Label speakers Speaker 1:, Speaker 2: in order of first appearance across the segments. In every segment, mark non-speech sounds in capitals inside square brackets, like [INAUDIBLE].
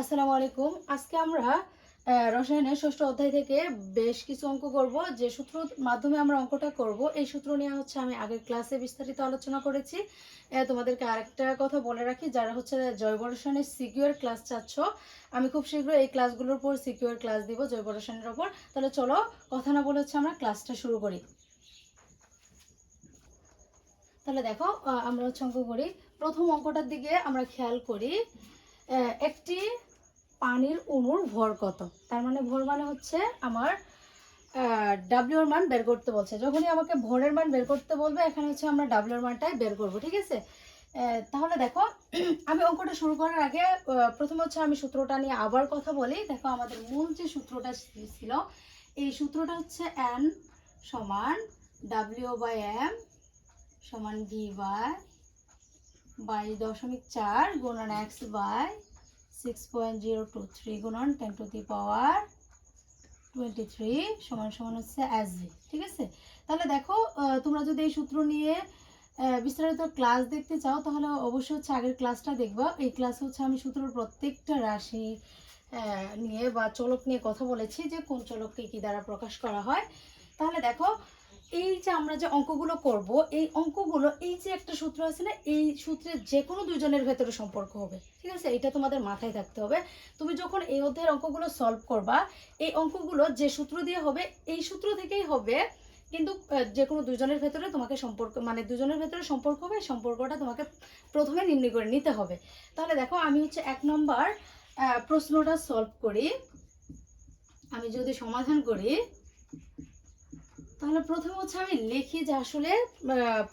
Speaker 1: আসসালামু আলাইকুম। আজকে আমরা রসায়নের ষষ্ঠ অধ্যায় থেকে বেশ কিছু অঙ্ক করব। যে সূত্র মাধ্যমে আমরা অঙ্কটা করব, এই সূত্র নিয়ে হচ্ছে আমি আগের ক্লাসে বিস্তারিত আলোচনা করেছি। তোমাদেরকে আরেকটা কথা বলে রাখি, যারা হচ্ছে জৈব রসায়নের সিকিউর ক্লাস চাচ্ছ, আমি খুব শীঘ্রই এই ক্লাসগুলোর উপর সিকিউর ক্লাস দিব জৈব রসায়নের ওপর তাহলে চলো, কথা না বলে হচ্ছে আমরা ক্লাসটা শুরু করি। তাহলে দেখো আমরা হচ্ছে অঙ্ক করি। প্রথম অঙ্কটার দিকে আমরা খেয়াল করি। একটি পানির অণুর ভর কত? তার মানে ভর মানে হচ্ছে আমার ডাব্লিউ এর মান বের করতে বলছে। যখনই আমাকে ভরের মান বের করতে বলবে, এখানে হচ্ছে আমরা ডাব্লিউ এর মানটাই বের করব, ঠিক আছে? তাহলে দেখো, [CLEARS THROAT] আমি অঙ্কটা শুরু করার আগে প্রথমে হচ্ছে আমি সূত্রটা নিয়ে আবার কথা বলি। দেখো, আমাদের মূল যে সূত্রটা ছিল, এই সূত্রটা হচ্ছে এন সমান ডাব্লিউ বাই এম সমান ভি বাই বাই দশমিক চার গুণন X by six point zero two three গুণন ten to the power twenty three সমান সমান হচ্ছে এস ভি ঠিক আছে? তাহলে দেখো তোমরা যদি এই সূত্র নিয়ে বিস্তারিত ক্লাস দেখতে চাও, তাহলে অবশ্যই হচ্ছে আগের ক্লাসটা দেখবা। এই ক্লাসে হচ্ছে আমি সূত্রের প্রত্যেকটা রাশি নিয়ে বা চলক নিয়ে কথা বলেছি যে কোন চলককে কি দ্বারা প্রকাশ করা হয়। তাহলে দেখো এই যে আমরা যে অঙ্কগুলো করব, এই অঙ্কগুলো, এই যে একটা সূত্র আছে না, এই সূত্রের যে কোনো দুজনের ভেতরে সম্পর্ক হবে। ঠিক আছে? এটা তোমাদের মাথায় থাকতে হবে। তুমি যখন এই অধ্যায়ের অঙ্কগুলো সলভ করবা, এই অঙ্কগুলো যে সূত্র দিয়ে হবে, এই সূত্র থেকেই হবে, কিন্তু যে কোনো দুজনের ভেতরে তোমাকে সম্পর্ক মানে দুজনের ভেতরে সম্পর্ক হবে, সম্পর্কটা তোমাকে প্রথমে নির্ণয় করে নিতে হবে। তাহলে দেখো, আমি হচ্ছে এক নম্বর প্রশ্নটা সলভ করি। আমি যদি সমাধান করি তাহলে প্রথম হচ্ছে আমি লিখি যে আসলে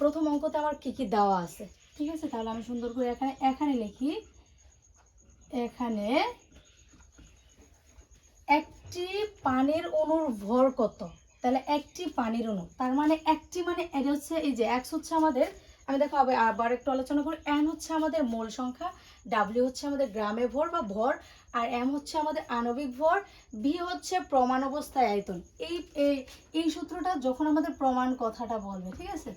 Speaker 1: প্রথম অঙ্কতে আমার কি কি দেওয়া আছে। ঠিক আছে? তাহলে আমি সুন্দর করে এখানে এখানে লিখি। এখানে একটি পানির অণুর ভর কত? তাহলে একটি পানির অণু। তার মানে একটি মানে এটা হচ্ছে এই যে এক্স হচ্ছে আমাদের, আমি দেখো আবার একটু আলোচনা করি। এন হচ্ছে আমাদের মোল সংখ্যা। ডাব্লিউ হচ্ছে আমাদের গ্রামে ভর বা ভর আর এম হচ্ছে আমাদের আণবিক ভর ভি হচ্ছে প্রমাণ অবস্থায় আয়তন। এই এই সূত্রটা যখন আমাদের প্রমাণ কথাটা বলবে ঠিক আছে?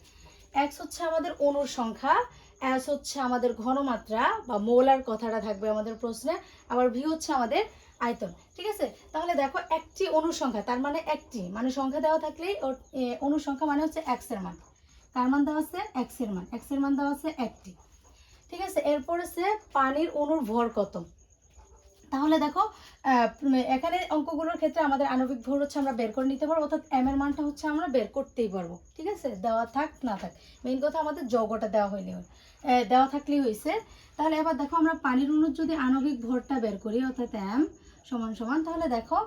Speaker 1: এক্স হচ্ছে আমাদের অণুর সংখ্যা এস হচ্ছে আমাদের ঘনমাত্রা বা মোলার কথাটা থাকবে আমাদের প্রশ্নে আবার ভি হচ্ছে আমাদের আয়তন ঠিক আছে? তাহলে দেখো একটি অনুসংখ্যা তার মানে একটি মানে সংখ্যা দেওয়া থাকলেই ওর, এ, অণুর সংখ্যা মানে হচ্ছে এক্সের মান। কার মান দেওয়া আছে এক্সের মান এক্সের মান দেওয়া আছে একটি। ঠিক আছে? এরপর আছে পানির অণুর ভর কত? তাহলে দেখো এখানে অঙ্কগুলোর ক্ষেত্রে আমাদের আণবিক ভর হচ্ছে আমরা বের করে নিতে পারব, অর্থাৎ এম এর মানটা হচ্ছে আমরা বের করতেই পারব, ঠিক আছে? দেওয়া থাক, না থাক। মেইন কথা আমাদের যৌগটা দেওয়া হয়নি দেওয়া থাকলেই হয়েছে। তাহলে এবার দেখো, আমরা পানির অণুর যদি আণবিক ভরটা বের করি, অর্থাৎ এম সমান সমান, তাহলে দেখো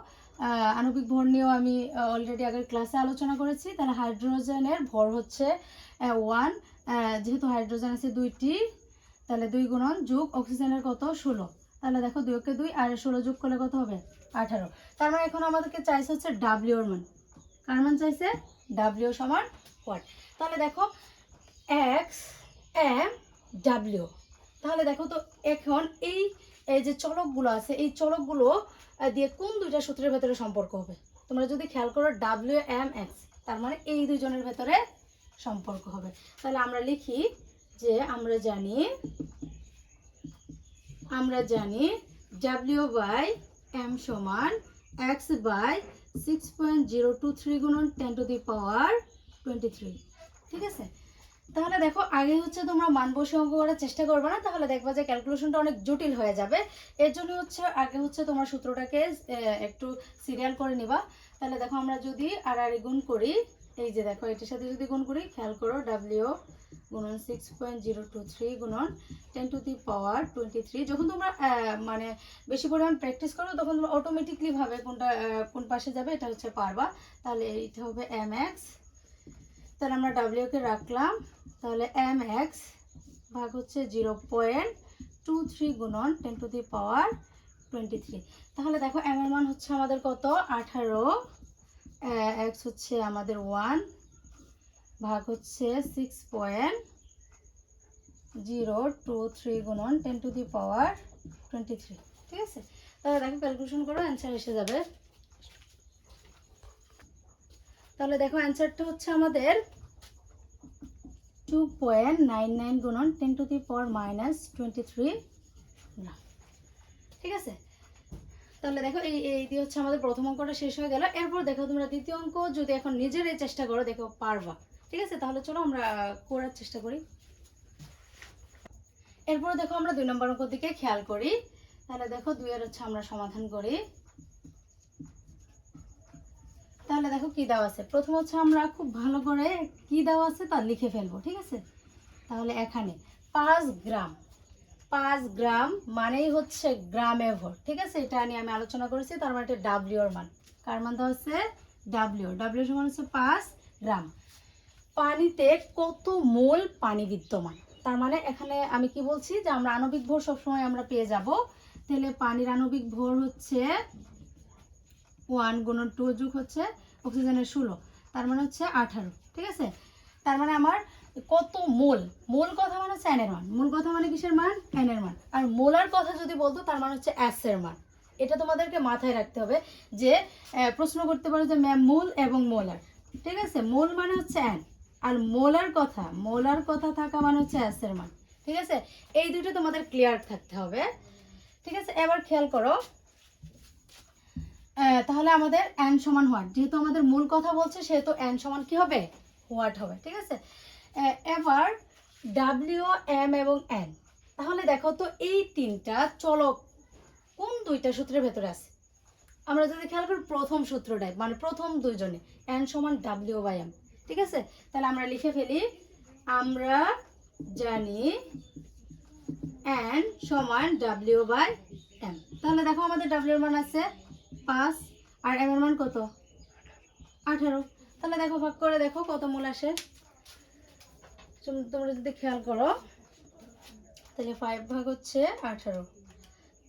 Speaker 1: আণবিক ভর নিয়েও আমি অলরেডি আগের ক্লাসে আলোচনা করেছি। তাহলে হাইড্রোজেনের ভর হচ্ছে ওয়ান যেহেতু হাইড্রোজেন আছে দুইটি তাহলে দুই গুণন যোগ অক্সিজেনের কত? ষোলো। তাহলে দেখো দুই দুইকে দুই, আর ষোলো যোগ করলে কত হবে? আঠারো। তার মানে এখন আমাদেরকে চাইছে হচ্ছে ডাব্লিউর মান। কার মান চাইছে? ডাব্লিউ সমান ওয়াট। তাহলে দেখো এক্স এম ডাব্লিউ তাহলে দেখো তো এখন এই এই যে চলকগুলো আছে, এই চলকগুলো দিয়ে কোন দুইটা সূত্রের ভেতরে সম্পর্ক হবে? তোমরা যদি খেয়াল করো ডাব্লিউ এম এক্স তার মানে এই দুজনের ভেতরে সম্পর্ক হবে। তাহলে আমরা লিখি যে আমরা জানি আমরা জানি ডাব্লিউ বাই এম সমান X by six point zero two three গুণন ten to the power twenty three ঠিক আছে? তাহলে দেখো আগে হচ্ছে তোমরা মান বসে অঙ্ক করার চেষ্টা করবে না, তাহলে দেখবা যে ক্যালকুলেশনটা অনেক জটিল হয়ে যাবে। এর জন্য হচ্ছে, আগে হচ্ছে তোমার সূত্রটাকে একটু সিরিয়াল করে নিবা। তাহলে দেখো, আমরা যদি আর আর গুণ করি, এই যে দেখো, এটার সাথে যদি গুণ করি, খেয়াল করো ডাব্লিউ গুণন six point zero two three গুণন ten to the power twenty three যখন তোমরা মানে বেশি পরিমাণ প্র্যাকটিস করো, তখন তোমরা অটোমেটিকলি ভাবে কোনটা কোন পাশে যাবে, এটা হচ্ছে পারবা। তাহলে এটা হবে এম এক্স তাহলে আমরা ডাব্লিউকে রাখলাম। তাহলে এম এক্স ভাগ হচ্ছে জিরো পয়েন্ট টু থ্রি গুণন ten to the power twenty three তাহলে দেখো এম এর মান হচ্ছে আমাদের কত? আঠারো। এক্স হচ্ছে আমাদের ওয়ান ভাগ হচ্ছে six point zero two three গুণন ten to the power twenty three. ঠিক আছে? তাহলে দেখো ক্যালকুলেশন করো অ্যান্সার এসে যাবে। তাহলে দেখো অ্যান্সারটা হচ্ছে আমাদের টু পয়েন্ট নাইন নাইন গুণন ten to the power minus twenty three ঠিক আছে? তাহলে দেখো এই এই দিয়ে হচ্ছে আমাদের প্রথম অঙ্কটা শেষ হয়ে গেল। এরপর দেখো তোমরা দ্বিতীয় অঙ্ক যদি এখন নিজেরাই চেষ্টা করো, দেখো পারবা। ঠিক আছে? তাহলে চলো আমরা করার চেষ্টা করি। এরপর দেখো আমরা দুই নম্বর অঙ্ক দিকে খেয়াল করি। তাহলে দেখো দুই দুইয়ের হচ্ছে আমরা সমাধান করি। তাহলে দেখো কি দেওয়া আছে? প্রথম হচ্ছে আমরা খুব ভালো করে কি দেওয়া আছে তা লিখে ফেলব, ঠিক আছে? তাহলে এখানে পাঁচ গ্রাম পাঁচ গ্রাম মানেই হচ্ছে গ্রামে ভর, ঠিক আছে? এটা নিয়ে আমি আলোচনা করেছি, তার মানে এটা ডাব্লিউ এর মান। কার মান দেওয়া হচ্ছে ডাব্লিউ ডাব্লিউ সমান হচ্ছে পাঁচ গ্রাম। পানিতে কত মোল পানি বিদ্যমান? তার মানে এখানে আমি কি বলছি যে আমরা আণবিক ভর সবসময় আমরা পেয়ে যাব। তাহলে পানির আণবিক ভর হচ্ছে ওয়ান গুণন টু যুগ হচ্ছে অক্সিজেনের ষোলো, তার মানে হচ্ছে আঠারো, ঠিক আছে? তার মানে আমার কত মোল? মোল কথা মানে হচ্ছে এনের মান। মূল কথা মানে কিসের মান? এনের মান। আর মোলার কথা যদি বলতো, তার মানে হচ্ছে অ্যাস এর মান। এটা তোমাদেরকে মাথায় রাখতে হবে যে প্রশ্ন করতে পারো যে ম্যাম মোল এবং মোলার, ঠিক আছে? মোল মানে হচ্ছে অ্যান আর মোলার কথা মোলার কথা থাকা মানে হচ্ছে অ্যাস এর মান ঠিক আছে? এই দুটো তোমাদের ক্লিয়ার থাকতে হবে। ঠিক আছে? এবার খেয়াল করো। তাহলে আমাদের এন সমান হোয়াট যেহেতু আমাদের মূল কথা বলছে, সেহেতু এন সমান কি হবে? হোয়াট হবে। ঠিক আছে? এবার ডাব্লিউ এম এবং এন তাহলে দেখো তো এই তিনটা চলক কোন দুইটা সূত্রের ভেতরে আছে? আমরা যদি খেয়াল করি, প্রথম সূত্রটাই মানে প্রথম দুইজনে এন সমান ডাব্লিউ বাই এম ঠিক আছে? তাহলে আমরা লিখে ফেলি, আমরা জানি এন সমান ডাব্লিউ বাই এম তাহলে দেখো আমাদের ডাব্লিউ এর মান আছে পাঁচ, আর এম এর মান কত? আঠারো। তাহলে দেখো, ভাগ করে দেখো কত মূল আসে। তোম- তোমরা যদি খেয়াল করো, তাহলে ফাইভ ভাগ হচ্ছে আঠারো।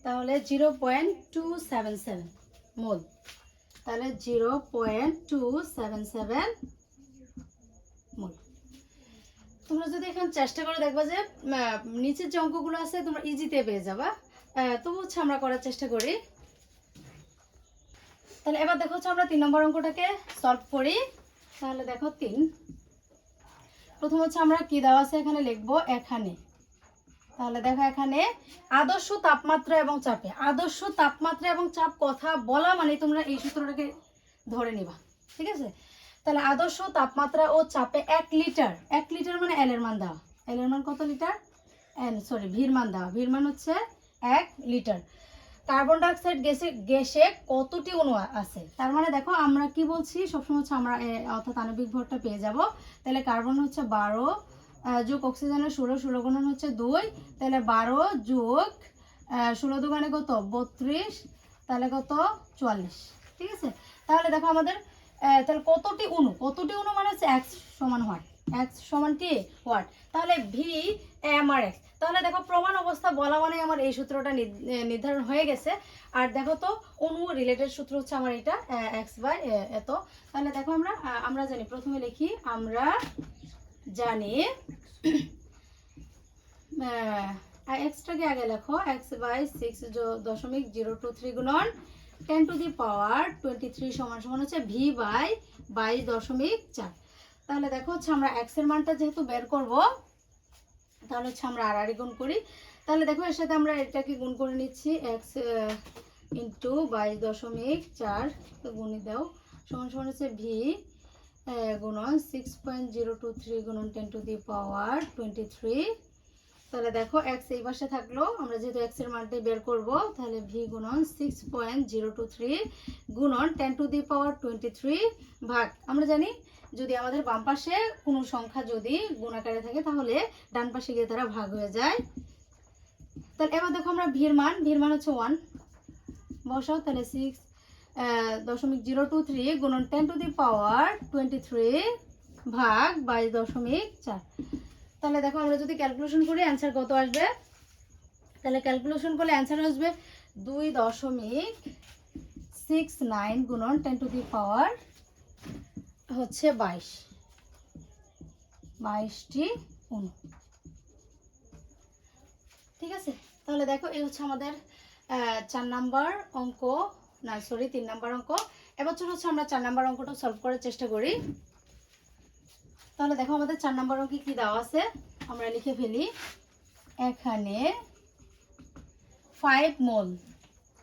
Speaker 1: তাহলে zero point two seven seven mole. তাহলে zero point two seven seven mole তোমরা যদি এখন চেষ্টা করে দেখবা যে নিচের যে অঙ্কগুলো আছে, তোমরা ইজিতে পেয়ে যাবা। তবু হচ্ছে আমরা করার চেষ্টা করি। তাহলে এবার দেখো হচ্ছে আমরা তিন নম্বর অঙ্কটাকে সলভ করি। তাহলে দেখো তিন। প্রথম হচ্ছে আমরা কি দেওয়া আছে এখানে লিখব, এখানে। তাহলে দেখো এখানে, আদর্শ তাপমাত্রা এবং চাপে। আদর্শ তাপমাত্রা এবং চাপ কথা বলা মানে তোমরা এই সূত্রটাকে ধরে নিবা। ঠিক আছে? তাহলে আদর্শ তাপমাত্রা ও চাপে এক লিটার এক লিটার মানে এল এর মান দেওয়া। এল এর মান কত লিটার? এন সরি ভির মান দেওয়া। ভির মান হচ্ছে এক লিটার। কার্বন ডাইঅক্সাইড গ্যাসে গ্যাসে কতটি অণু আছে? তার মানে দেখো, আমরা কি বলছি? সবসময় হচ্ছে আমরা অর্থাৎ আণবিক ভরটা পেয়ে যাব। তাহলে কার্বন হচ্ছে বারো যোগ অক্সিজেনের ষোলো ষোলো গুণন হচ্ছে দুই। তাহলে বারো যোগ ষোলো দোকানে কত? বত্রিশ। তাহলে কত? চুয়াল্লিশ। ঠিক আছে? তাহলে দেখো আমাদের তাহলে কতটি অণু কতটি অণু মানে হচ্ছে এক্স সমান হোয়াট এক্স সমান কি হোয়াট তাহলে ভি এম আর এক্স তাহলে দেখো প্রমাণ অবস্থা বলা মানে আমার এই সূত্রটা নির্ধারণ হয়ে গেছে। আর দেখো তো অণু রিলেটেড সূত্র হচ্ছে আমার এটা এক্স বাই এত। তাহলে দেখো আমরা আমরা জানি, প্রথমে লিখি, আমরা জানি এক্সটাকে আগে লেখো এক্স বাই সিক্স দশমিক জিরো টু থ্রি গুণন ten to the power twenty three সমান সমান হচ্ছে ভি বাই বাইশ দশমিক চার। তাহলে দেখো হচ্ছে আমরা এক্সের মানটা যেহেতু বের করব, তাহলে হচ্ছে আমরা আর গুণ করি। তাহলে দেখো এর সাথে আমরা এটাকে গুণ করে নিচ্ছি? এক্স ইন্টু বাইশ দশমিক চার গুণি দাও। সমান সমান হচ্ছে ভি গুণন six point zero two three গুণন ten to the power twenty three তাহলে দেখো এক্স এই পাশে থাকল, আমরা যেহেতু এক্সের মানটাই বের করব, তাহলে ভি গুণন six point zero two three গুণন ten to the power twenty three ভাগ। আমরা জানি যদি আমাদের বাম পাশে কোনো সংখ্যা যদি গুণাকারে থাকে, তাহলে ডান পাশে গিয়ে তারা ভাগ হয়ে যায়। তাহলে এবার দেখো আমরা ভির মান ভির মান হচ্ছে ওয়ান বসাও, তাহলে সিক্স দশমিক জিরো টু থ্রি গুণন ten to the power twenty three ভাগ বাইশ দশমিক চার। তাহলে দেখো আমরা যদি ক্যালকুলেশন করি অ্যান্সার কত আসবে? তাহলে ক্যালকুলেশন করলে অ্যান্সার আসবে দুই দশমিক সিক্স নাইন গুণন টেন টু দি পাওয়ার হচ্ছে বাইশ। বাইশটি অনু ঠিক আছে? তাহলে দেখো, এই হচ্ছে আমাদের চার নাম্বার অঙ্ক, না সরি তিন নাম্বার অঙ্ক। এবছর হচ্ছে আমরা চার নাম্বার অঙ্কটা সলভ করার চেষ্টা করি। তাহলে দেখো আমাদের চার নাম্বার অঙ্কে কি দেওয়া আছে? আমরা লিখে ফেলি। এখানে five mole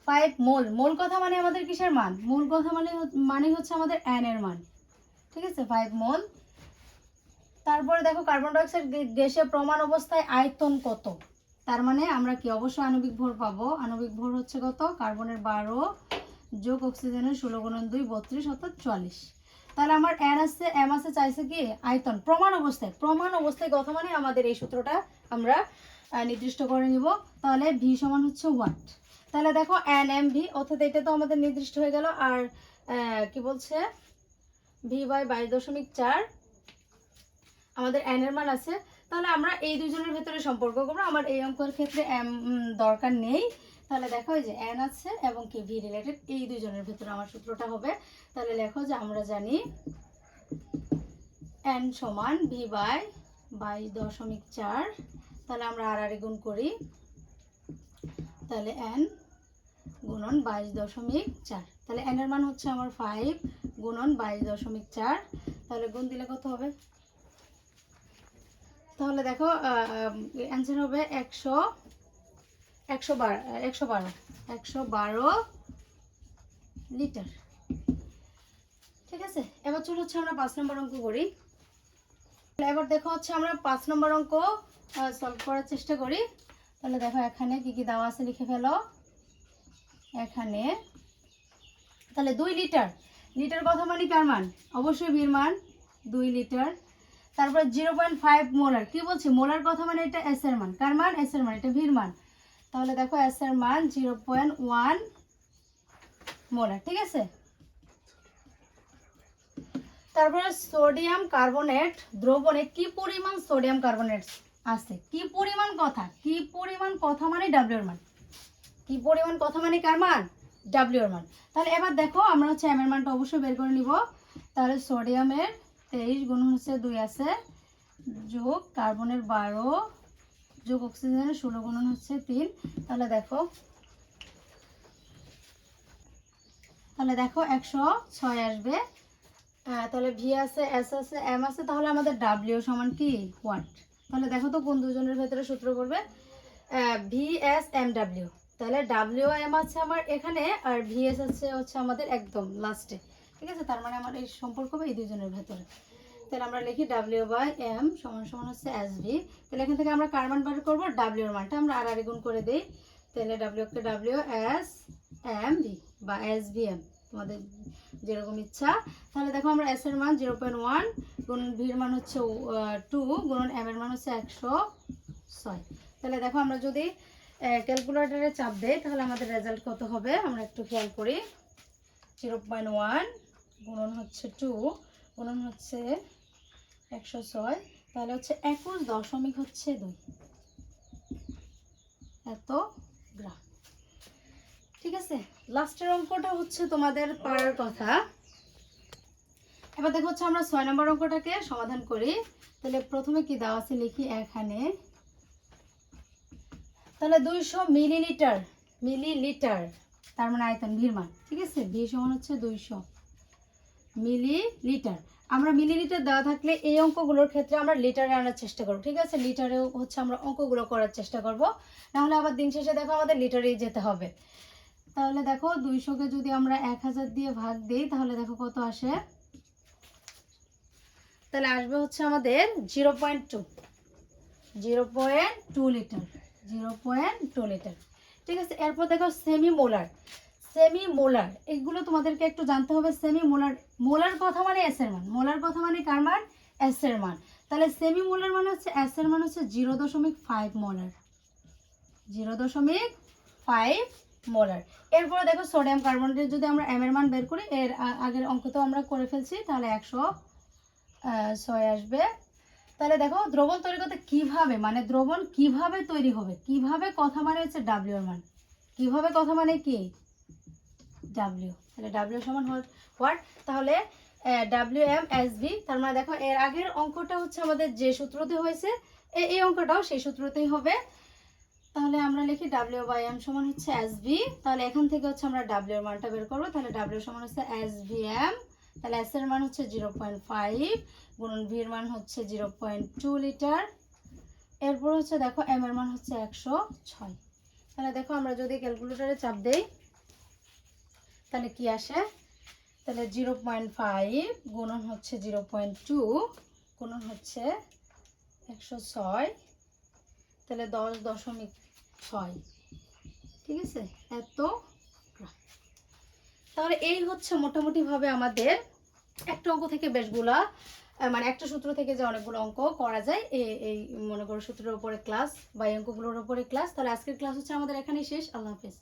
Speaker 1: five mole mole কথা মানে আমাদের কিসের মান? মোল কথা মানে মানে হচ্ছে আমাদের এন এর মান। ঠিক আছে? ফাইভ মোল তারপরে দেখো কার্বন ডাইঅক্সাইড গ্যাসের প্রমাণ অবস্থায় আয়তন কত? তার মানে আমরা কি অবশ্যই আণবিক ভর পাবো। আণবিক ভর হচ্ছে কত? কার্বনের বারো যোগ অক্সিজেনের ষোলো গুণন দুই, বত্রিশ অর্থাৎ চুয়াল্লিশ তাহলে আমার এন আসছে এম আছে, চাইছে কি? আয়তন। প্রমাণ অবস্থায়। প্রমাণ অবস্থায় কথা মানে আমাদের এই সূত্রটা আমরা নির্দিষ্ট করে নিব। তাহলে ভি সমান হচ্ছে ওয়াট তাহলে দেখো এন এম ভি অর্থাৎ এটা তো আমাদের নির্দিষ্ট হয়ে গেল। আর কি বলছে? ভি বাই বাইশ দশমিক চার, আমাদের এন এর মান আছে। তাহলে আমরা এই দুজনের ভেতরে সম্পর্ক করব। আমার এই অঙ্কের ক্ষেত্রে এম দরকার নেই। তাহলে দেখো যে এন আছে এবং কি ভি রিলেটেড এই দুজনের ভেতরে আমার সূত্রটা হবে। তাহলে লেখো যে আমরা জানি এন সমান ভি বাই বাইশ দশমিক চার। তাহলে আমরা আর আর গুণ করি। তাহলে এন গুণন বাইশ দশমিক চার। তাহলে এর মান হচ্ছে আমার ফাইভ গুণন বাইশ দশমিক চার। তাহলে গুণ দিলে কত হবে? তাহলে দেখো অ্যান্সার হবে একশো একশো বারো একশো বারো। একশো বারো লিটার। ঠিক আছে? এবার চলো হচ্ছে আমরা পাঁচ নম্বর অঙ্ক করি। এবার দেখো হচ্ছে আমরা পাঁচ নম্বর অঙ্ক সলভ করার চেষ্টা করি। তাহলে দেখো এখানে কি কি দেওয়া আছে লিখে ফেলো। এখানে, তাহলে দুই লিটার। লিটার কথা মানে কার মান? অবশ্যই বীর মান। দুই লিটার। তারপরে জিরো পয়েন্ট ফাইভ মোলার। কি বলছি? মোলার কথা মানে এটা এস এর মান। কার মান? এস এর মান। এটা ভির মান। তাহলে দেখো এস এর মান জিরো পয়েন্ট ওয়ান মোলার ঠিক আছে? তারপরে সোডিয়াম কার্বনেট দ্রবণে কি পরিমাণ সোডিয়াম কার্বনেট আছে? কি পরিমাণ কথা? কি পরিমাণ কথা মানে ডাব্লিউ এর মান। কি পরিমাণ কথা মানে কার মান? ডাব্লিউ এর মান। তাহলে এবার দেখো, আমরা হচ্ছে এম এর মানটা অবশ্যই বের করে নিব। তাহলে সোডিয়ামের তেইশ গুণ হচ্ছে দুই আছে যোগ কার্বনের বারো যোগ অক্সিজেনের ষোলো গুণন হচ্ছে তিন। তাহলে দেখো তাহলে দেখো একশো ছয় আসবে। তাহলে ভি আছে এস আছে এম আছে, তাহলে আমাদের ডাব্লিউ সমান কি? ওয়াট তাহলে দেখো তো কোন দুজনের ভেতরে সূত্র করবে ভি এস এম ডাব্লিউ তাহলে ডাব্লিউ এম আছে আমার এখানে আর ভি এস আছে হচ্ছে আমাদের একদম লাস্টে ঠিক আছে? তার মানে আমার এই সম্পর্ক এই দুজনের ভেতরে। তাহলে আমরা লিখি ডাব্লিউ বাই এম সমান সমান হচ্ছে এস ভি তাহলে এখান থেকে আমরা কার মান বার করব? ডাব্লিউ এর মানটা আমরা আর গুণ করে দিই। তাহলে ডাব্লিউ কে ডাব্লিউ এস এম ভি বা এস ভি এম তোমাদের যেরকম ইচ্ছা। তাহলে দেখো আমরা এস এর মান জিরো পয়েন্ট ওয়ান গুণ ভির মান হচ্ছে টু গুণন এম এর মান হচ্ছে একশো ছয়। তাহলে দেখো আমরা যদি ক্যালকুলেটারে চাপ দেই, তাহলে আমাদের রেজাল্ট কত হবে? আমরা একটু খেয়াল করি। জিরো পয়েন্ট ওয়ান গুণন হচ্ছে টু গুণন হচ্ছে একশো ছয়, তাহলে হচ্ছে একুশ দশমিক হচ্ছে দুই। এত গ্রাম। ঠিক আছে? লাস্টের অঙ্কটা হচ্ছে তোমাদের পারার কথা। এবার দেখো হচ্ছে আমরা ছয় নম্বর অঙ্কটাকে সমাধান করি। তাহলে প্রথমে কি দেওয়া আছে লিখি এখানে? তাহলে দুইশো মিলিলিটার মিলিলিটার, তার মানে আয়তন ভির মান। ঠিক আছে? ভি সমান হচ্ছে দুইশো। মিলিলিটার। আমরা মিলিলিটার দেওয়া থাকলে এই অঙ্কগুলোর ক্ষেত্রে আমরা লিটারে আনার চেষ্টা করব, ঠিক আছে? লিটারেও হচ্ছে আমরা অঙ্কগুলো করার চেষ্টা করব। নাহলে আবার দিন শেষে দেখো আমাদের লিটারেই যেতে হবে। তাহলে দেখো, দুইশোকে যদি আমরা এক হাজার দিয়ে ভাগ দিই, তাহলে দেখো কত আসে? তাহলে আসবে হচ্ছে আমাদের zero point two. Zero point two litre, zero point two litre. ঠিক আছে? এরপর দেখো সেমি মোলার সেমি মোলার এগুলো তোমাদেরকে একটু জানতে হবে সেমি মোলার মোলার কথা মানে এস এর মান মোলার কথা মানে কার মান? এস এর মান। তাহলে সেমি মোলার মানে হচ্ছে এস এর মান হচ্ছে জিরো দশমিক ফাইভ মোলার জিরো দশমিক ফাইভ মোলার এরপরে দেখো সোডিয়াম কার্বনেটের যদি আমরা এম মান বের করি, এর আগের অঙ্ক তো আমরা করে ফেলছি, তাহলে একশো ছয় আসবে। তাহলে দেখো দ্রবণ তৈরি করতে কীভাবে মানে দ্রবণ কীভাবে তৈরি হবে, কীভাবে কথা মানে হচ্ছে ডাব্লিউ এর মান, কীভাবে কথা মানে কি? ডাব্লিউ তাহলে ডাব্লিউ সমান হোয়াট? তাহলে ডাব্লিউ এম এস ভি তার মানে দেখো, এর আগের অঙ্কটা হচ্ছে আমাদের যে সূত্রতে হয়েছে এই অঙ্কটাও সেই সূত্রতেই হবে। তাহলে আমরা লিখি ডাব্লিউ বাই এম সমান হচ্ছে এস ভি তাহলে এখান থেকে হচ্ছে আমরা ডাব্লিউ মানটা বের করব। তাহলে ডাব্লিউ সমান হচ্ছে এস ভি এম তাহলে এস এর মান হচ্ছে জিরো পয়েন্ট ফাইভ গুণন ভি মান হচ্ছে জিরো পয়েন্ট টু লিটার এরপর হচ্ছে দেখো এম এর মান হচ্ছে একশো ছয়। তাহলে দেখো, আমরা যদি ক্যালকুলেটারে চাপ দেই তাহলে কি আসে? তাহলে জিরো পয়েন্ট ফাইভ গুণন হচ্ছে জিরো পয়েন্ট টু গুণন হচ্ছে একশো ছয়, তাহলে দশ দশমিক ছয়, ঠিক আছে? এত। তাহলে এই হচ্ছে মোটামুটিভাবে আমাদের একটা অঙ্ক থেকে বেশগুলা মানে একটা সূত্র থেকে যে অনেকগুলো অঙ্ক করা যায় এই এই মনে করো সূত্রের উপরে ক্লাস বা অঙ্কগুলোর উপরে ক্লাস তাহলে আজকের ক্লাস হচ্ছে আমাদের এখানেই শেষ। আল্লাহ হাফেজ।